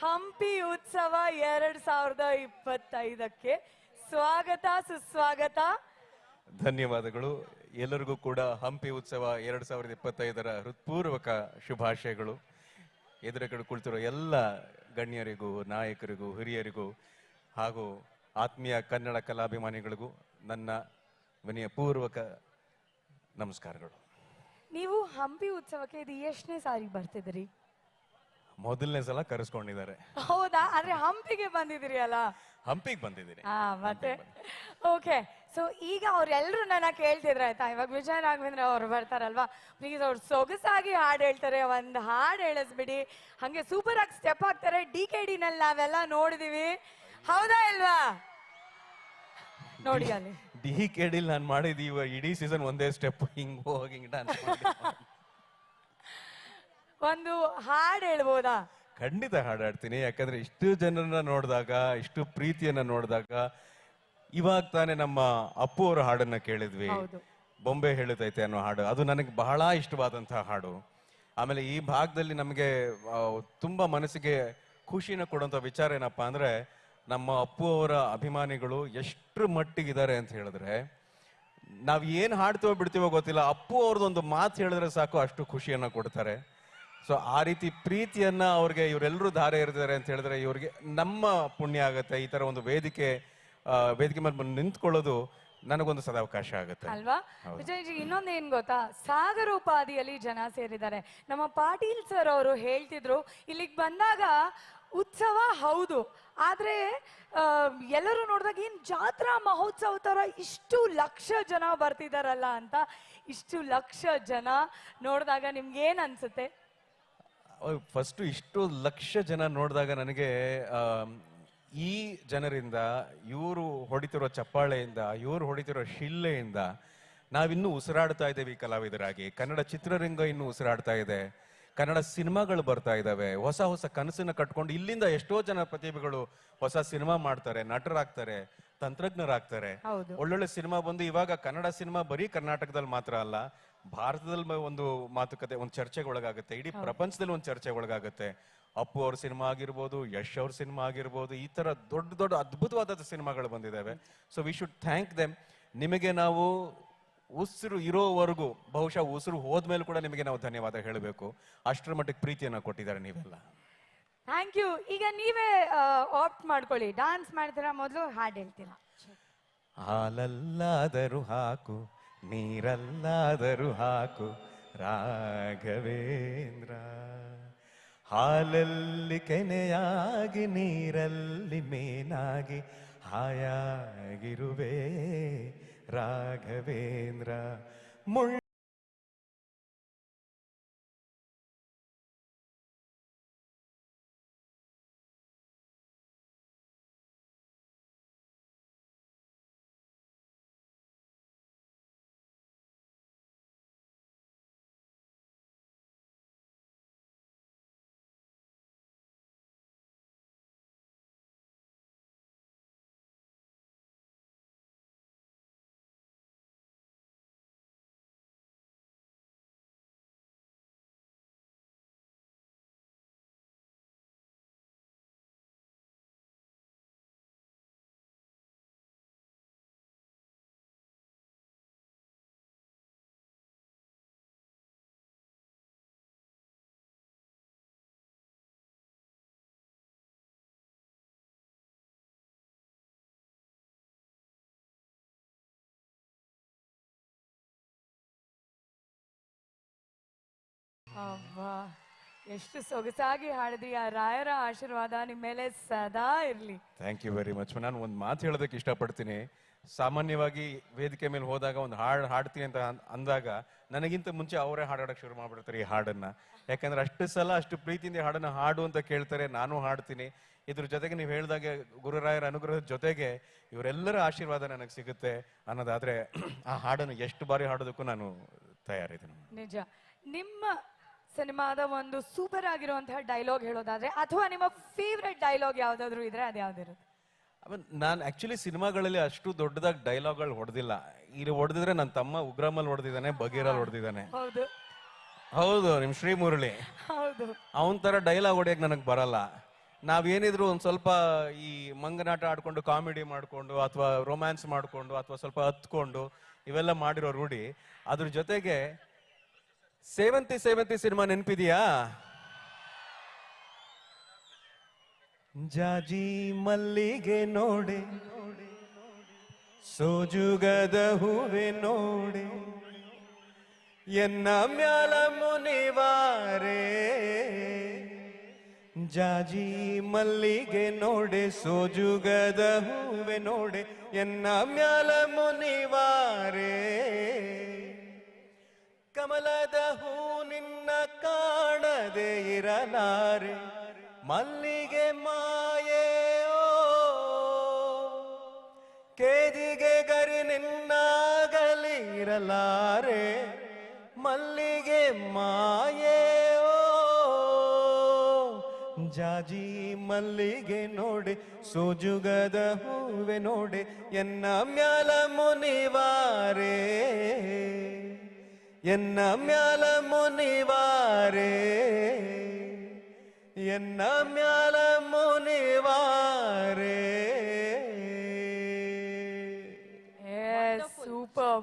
ಹಂಪಿ ಉತ್ಸವ ಎರಡ್ ಸಾವಿರದ ಇಪ್ಪತ್ತೈದಕ್ಕೆ. ಸ್ವಾಗತ ಸುಸ್ವಾಗತ. ಧನ್ಯವಾದಗಳು. ಎಲ್ಲರಿಗೂ ಕೂಡ ಹಂಪಿ ಉತ್ಸವ ಎರಡ್ ಸಾವಿರದ ಇಪ್ಪತ್ತೈದರ ಹೃತ್ಪೂರ್ವಕ ಶುಭಾಶಯಗಳು. ಎದುರುಗಡೆ ಕುಳಿತಿರೋ ಎಲ್ಲ ಗಣ್ಯರಿಗೂ ನಾಯಕರಿಗೂ ಹಿರಿಯರಿಗೂ ಹಾಗೂ ಆತ್ಮೀಯ ಕನ್ನಡ ಕಲಾಭಿಮಾನಿಗಳಿಗೂ ನನ್ನ ವಿನಯಪೂರ್ವಕ ನಮಸ್ಕಾರಗಳು. ನೀವು ಹಂಪಿ ಉತ್ಸವಕ್ಕೆ ಇದು ಎಷ್ಟನೇ ಸಾರಿ ಬರ್ತಿದ್ರಿ ಮೊದಲನೇ ಸಲ ಕರೆಸ್ಕೊಂಡಿದ್ದಾರೆ. ಹೌದಾ? ಅಂದ್ರೆ ಹಂಪಿಗೆ ಬಂದಿದ್ರಿ ಅಲ್ಲ? ಹಂಪಿಗೆ ಬಂದಿದ್ದೀನಿ. ಹಾ ಮತ್ತೆ? ಓಕೆ. ಸೊ ಈಗ ಅವ್ರೆಲ್ರು ನನ್ನ ಕೇಳ್ತಿದ್ರು ಆಯ್ತಾ? ಇವಾಗ ವಿಜಯ ರಾಘವೇಂದ್ರ ಅವ್ರು ಬರ್ತಾರಲ್ವಾ? ಪ್ಲೀಸ್ ಅವ್ರು ಸೊಗಸಾಗಿ ಹಾಡು ಹೇಳ್ತಾರೆ ಒಂದ್ ಹಾಡು ಹೇಳಿಸ್ಬಿಡಿ. ಹಂಗೆ ಸೂಪರ್ ಆಗಿ ಸ್ಟೆಪ್ ಹಾಕ್ತಾರೆ ಡಿ ಕೆ ಡಿ ನಲ್ಲಿ ನಾವೆಲ್ಲ ನೋಡಿದೀವಿ. ಹೌದಾ ಇಲ್ವಾ? ನೋಡಿ ಅಲ್ಲಿ. ಡಿ ಕೆ ಡಿ ನಾನು ಮಾಡಿದೀವ ಇಡೀ ಸೀಸನ್ ಒಂದೇ ಸ್ಟೆಪ್ ಹಿಂಗ್ ಹೋಗಿ ಹಿಂಗ್ ಡಾನ್ಸ್ ಒಂದು ಹಾಡು ಹೇಳ್ಬೋದಾ? ಖಂಡಿತ ಹಾಡಾಡ್ತೀನಿ ಯಾಕಂದ್ರೆ ಇಷ್ಟು ಜನರನ್ನ ನೋಡಿದಾಗ ಇಷ್ಟು ಪ್ರೀತಿಯನ್ನ ನೋಡಿದಾಗ ಇವಾಗ ತಾನೇ ನಮ್ಮ ಅಪ್ಪು ಅವರ ಹಾಡನ್ನ ಕೇಳಿದ್ವಿ. ಹೌದು. ಬೊಂಬೆ ಹೇಳುತ್ತೈತೆ ಅನ್ನೋ ಹಾಡು. ಅದು ನನಗೆ ಬಹಳ ಇಷ್ಟವಾದಂತಹ ಹಾಡು. ಆಮೇಲೆ ಈ ಭಾಗದಲ್ಲಿ ನಮಗೆ ತುಂಬಾ ಮನಸ್ಸಿಗೆ ಖುಷಿನ ಕೊಡುವಂಥ ವಿಚಾರ ಏನಪ್ಪಾ ಅಂದ್ರೆ ನಮ್ಮ ಅಪ್ಪು ಅವರ ಅಭಿಮಾನಿಗಳು ಎಷ್ಟರ ಮಟ್ಟಿಗಿದ್ದಾರೆ ಅಂತ ಹೇಳಿದ್ರೆ ನಾವ್ ಏನ್ ಹಾಡ್ತೀವೋ ಬಿಡ್ತೀವೋ ಗೊತ್ತಿಲ್ಲ. ಅಪ್ಪು ಅವ್ರದ್ದೊಂದು ಮಾತು ಹೇಳಿದ್ರೆ ಸಾಕು ಅಷ್ಟು ಖುಷಿಯನ್ನ ಕೊಡ್ತಾರೆ. ಸೊ ಆ ರೀತಿ ಪ್ರೀತಿಯನ್ನ ಅವ್ರಿಗೆ ಇವರೆಲ್ಲರೂ ಧಾರೆ ಇರ್ತಾರೆ ಅಂತ ಹೇಳಿದ್ರೆ ಇವ್ರಿಗೆ ನಮ್ಮ ಪುಣ್ಯ ಆಗುತ್ತೆ. ಈ ತರ ಒಂದು ವೇದಿಕೆ ವೇದಿಕೆ ಮೇಲೆ ಬಂದು ನಿಂತ್ಕೊಳ್ಳೋದು ನನಗೊಂದು ಸದಾವಕಾಶ ಆಗುತ್ತೆ. ಅಲ್ವಾ? ವಿಜಯ್ಜಿ ಇನ್ನೊಂದು ಏನ್ ಗೊತ್ತಾ? ಸಾಗರೋಪಾದಿಯಲ್ಲಿ ಜನ ಸೇರಿದ್ದಾರೆ. ನಮ್ಮ ಪಾಟೀಲ್ ಸರ್ ಅವರು ಹೇಳ್ತಿದ್ರು ಇಲ್ಲಿಗೆ ಬಂದಾಗ ಉತ್ಸವ ಹೌದು. ಆದ್ರೆ ಎಲ್ಲರೂ ನೋಡಿದಾಗ ಏನ್ ಜಾತ್ರಾ ಮಹೋತ್ಸವ ತರ ಇಷ್ಟು ಲಕ್ಷ ಜನ ಬರ್ತಿದಾರಲ್ಲ ಅಂತ ಇಷ್ಟು ಲಕ್ಷ ಜನ ನೋಡಿದಾಗ ನಿಮ್ಗೆ ಏನ್ ಅನ್ಸುತ್ತೆ? ಫಸ್ಟ್ ಇಷ್ಟು ಲಕ್ಷ ಜನ ನೋಡಿದಾಗ ನನಗೆ ಈ ಜನರಿಂದ, ಇವರು ಹೊಡಿತಿರೋ ಚಪ್ಪಾಳೆಯಿಂದ, ಇವರು ಹೊಡಿತಿರೋ ಶಿಲ್ಲೆಯಿಂದ ನಾವಿನ್ನೂ ಉಸಿರಾಡ್ತಾ ಇದ್ದೇವೆ ಈ ಕಲಾವಿದರಾಗಿ. ಕನ್ನಡ ಚಿತ್ರರಂಗ ಇನ್ನೂ ಉಸಿರಾಡ್ತಾ ಇದೆ. ಕನ್ನಡ ಸಿನಿಮಾಗಳು ಬರ್ತಾ ಇದ್ದಾವೆ. ಹೊಸ ಹೊಸ ಕನಸನ್ನ ಕಟ್ಕೊಂಡು ಇಲ್ಲಿಂದ ಎಷ್ಟೋ ಜನ ಪ್ರತಿಭೆಗಳು ಹೊಸ ಸಿನಿಮಾ ಮಾಡ್ತಾರೆ, ನಟರಾಗ್ತಾರೆ. ತಂತ್ರಜ್ಞರಾಗ್ತಾರೆ. ಒಳ್ಳೊಳ್ಳೆ ಸಿನಿಮಾ ಬಂದು ಇವಾಗ ಕನ್ನಡ ಸಿನಿಮಾ ಬರೀ ಕರ್ನಾಟಕದಲ್ಲಿ ಮಾತ್ರ ಅಲ್ಲ ಭಾರತದಲ್ಲಿ ಒಂದು ಮಾತುಕತೆ ಒಂದು ಚರ್ಚೆಗೆ ಒಳಗಾಗುತ್ತೆ ಇಡೀ ಪ್ರಪಂಚದಲ್ಲಿ ಒಂದು ಚರ್ಚೆಗೆ ಒಳಗಾಗುತ್ತೆ ಅಪ್ಪು ಅವ್ರ ಸಿನಿಮಾ ಆಗಿರ್ಬೋದು ಯಶ್ ಅವ್ರ ಸಿನಿಮಾ ಆಗಿರ್ಬೋದು ಈ ತರ ದೊಡ್ಡ ದೊಡ್ಡ ಅದ್ಭುತವಾದ ಸಿನಿಮಾಗಳು ಬಂದಿದ್ದಾವೆ. So we should thank them ನಿಮಗೆ ನಾವು ಉಸಿರು ಇರೋವರೆಗೂ ಬಹುಶಃ ಉಸಿರು ಹೋದ್ಮೇಲೆ ಕೂಡ ನಿಮಗೆ ನಾವು ಧನ್ಯವಾದ ಹೇಳಬೇಕು. ಅಷ್ಟರ ಮಟ್ಟಿಗೆ ಪ್ರೀತಿಯನ್ನು ಕೊಟ್ಟಿದ್ದಾರೆ ನೀವೆಲ್ಲ. ಥ್ಯಾಂಕ್ ಯು ಈಗ ನೀವೇ ಆಪ್ಟ್ ಮಾಡ್ಕೊಳ್ಳಿ. ಡಾನ್ಸ್ ಮಾಡ್ತೀರಾ ಮೊದಲು ಹಾಡು ಹೇಳ್ತೀರಾ? ಹಾಲಲ್ಲಾದರೂ ಹಾಕು, ನೀರಲ್ಲಾದರೂ ಹಾಕು, ರಾಘವೇಂದ್ರ. ಹಾಲಲ್ಲಿ ಕೆನೆಯಾಗಿ, ನೀರಲ್ಲಿ ಮೇನಾಗಿ ಹಾಯಾಗಿರುವೆ ರಾಘವೇಂದ್ರ. ಮುಳ್ಳ ಅಬ್ಬಾ ಎಷ್ಟು ಸೊಗಸಾಗಿ ಹಾಡಿದ್ರಿ. ಆ ರಾಯರ ಆಶೀರ್ವಾದ ನಿಮ್ಮ ಮೇಲೆ ಸದಾ ಇರ್ಲಿ. ಥ್ಯಾಂಕ್ ಯು ವೆರಿ ಮಚ್ ನಾನು ಒಂದು ಮಾತು ಹೇಳೋದಕ್ಕೆ ಇಷ್ಟಪಡ್ತೀನಿ. ಸಾಮಾನ್ಯವಾಗಿ ವೇದಿಕೆ ಮೇಲೆ ಹೋದಾಗ ಒಂದು ಹಾಡು ಹಾಡ್ತೀನಿ ಅಂತ ಅನ್- ಅಂದಾಗ ನನಗಿಂತ ಮುಂಚೆ ಅವರೇ ಹಾಡಾಡಕ್ಕೆ ಶುರು ಮಾಡ್ಬಿಡ್ತಾರೆ ಈ ಹಾಡನ್ನ. ಯಾಕಂದ್ರೆ ಅಷ್ಟು ಸಲ ಅಷ್ಟು ಪ್ರೀತಿಯಿಂದ ಈ ಹಾಡನ್ನ ಹಾಡು ಅಂತ ಕೇಳ್ತಾರೆ ನಾನು ಹಾಡ್ತೀನಿ. ಇದ್ರ ಜೊತೆಗೆ ನೀವು ಹೇಳಿದಾಗೆ ಗುರುರಾಯರ ಅನುಗ್ರಹದ ಜೊತೆಗೆ ಇವರೆಲ್ಲರ ಆಶೀರ್ವಾದ ನನಗೆ ಸಿಗುತ್ತೆ ಅನ್ನೋದಾದ್ರೆ ಆ ಹಾಡನ್ನು ಎಷ್ಟು ಬಾರಿ ಹಾಡೋದಕ್ಕೂ ನಾನು ತಯಾರಿದ್ದೀನಿ. ನಿಜ. ನಿಮ್ಮ ಸಿನಿಮಾದ ಒಂದು ಸೂಪರ್ ಆಗಿರುವಂತಹ ಡೈಲಾಗ್ ಹೇಳೋದಾದ್ರೆ ಅಥವಾ ನಿಮ್ಮ ಫೇವ್ರೆಟ್ ಡೈಲಾಗ್ ಯಾವ್ದಾದ್ರು ಇದ್ರೆ ಅದು ಯಾವ್ದಿರುತ್ತೆ? ನಾನು ಆಕ್ಚುಲಿ ಸಿನಿಮಾಗಳಲ್ಲಿ ಅಷ್ಟು ದೊಡ್ಡದಾಗಿ ಡೈಲಾಗ್ಗಳು ಹೊಡೆದಿಲ್ಲ. ಇಲ್ಲಿ ಹೊಡೆದಿದ್ರೆ ನನ್ನ ತಮ್ಮ ಉಗ್ರಮಲ್ಲಿ ಹೊಡೆದಿದ್ದಾನೆ ಬಗೀರಲ್ಲಿ ಹೊಡೆದಿದ್ದಾನೆ. ಹೌದು. ಹೌದು ನಿಮ್ ಶ್ರೀ ಮುರಳಿ. ಹೌದು. ಅವನ್ ತರ ಡೈಲಾಗ್ ಹೊಡಿಯಕ್ ನನಗೆ ಬರಲ್ಲ. ನಾವೇನಿದ್ರು ಒಂದ್ ಸ್ವಲ್ಪ ಈ ಮಂಗನಾಟ ಆಡ್ಕೊಂಡು ಕಾಮಿಡಿ ಮಾಡ್ಕೊಂಡು ಅಥವಾ ರೊಮ್ಯಾನ್ಸ್ ಮಾಡ್ಕೊಂಡು ಅಥವಾ ಸ್ವಲ್ಪ ಹತ್ಕೊಂಡು ಇವೆಲ್ಲ ಮಾಡಿರೋ ರೂಢಿ. ಅದ್ರ ಜೊತೆಗೆ ಸೇವಂತಿ ಸೇವಂತಿ ಸಿನಿಮಾ ನೆನಪಿದೆಯಾ? ಜಾಜಿ ಮಲ್ಲಿಗೆ ನೋಡೆ, ಸೋಜುಗದ ಹೂವೆ ನೋಡಿ, ಎನ್ನ ಮ್ಯಾಲ ಮುನಿವಾರೆ? ಜಾಜಿ ಮಲ್ಲಿಗೆ ನೋಡೆ, ಸೋಜುಗದ ಹೂವೆ ನೋಡೆ, ಎನ್ನ ಮ್ಯಾಲ ಮುನಿವಾರೆ? ಕಮಲದ ಹೂ ನಿನ್ನ ಕಾಣದೆ ಇರಲಾರೆ. ಮಲ್ಲಿಗೆ ಮಾಯೆ, ಓ. ಕೇದಿಗೆ ಗರಿ ನಿನ್ನಾಗಲಿ ಇರಲಾರೆ. ಮಲ್ಲಿಗೆ ಮಾಯೆ, ಓ. ಜಾಜಿ ಮಲ್ಲಿಗೆ ನೋಡೆ, ಸೋಜುಗದ ಹೂವೆ ನೋಡೆ, ಎನ್ನ ಮ್ಯಾಲ ಮುನಿವಾರೆ. என்ன மேல முனிவாரே? என்ன மேல முனிவாரே? சூப்பர்.